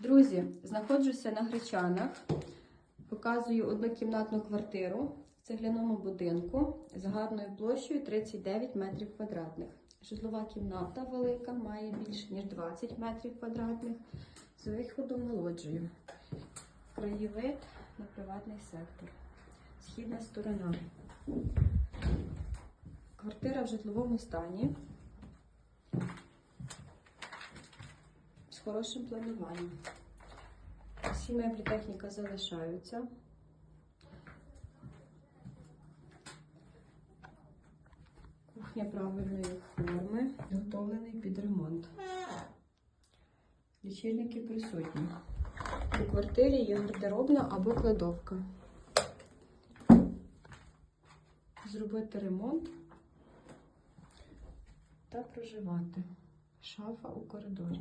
Друзі, знаходжуся на Гречанах. Показую однокімнатну квартиру в цегляному будинку з гарною площею 39 метрів квадратних. Житлова кімната велика, має більше ніж 20 метрів квадратних з виходом на. Краєвид на приватний сектор. Східна сторона. Квартира в житловому стані. Хорошим плануванням. Всі меблі техніка залишаються. Кухня правильної форми, готовлений під ремонт. Лічильники присутні. У квартирі є гардеробна або кладовка. Зробити ремонт та проживати. Шафа у коридорі.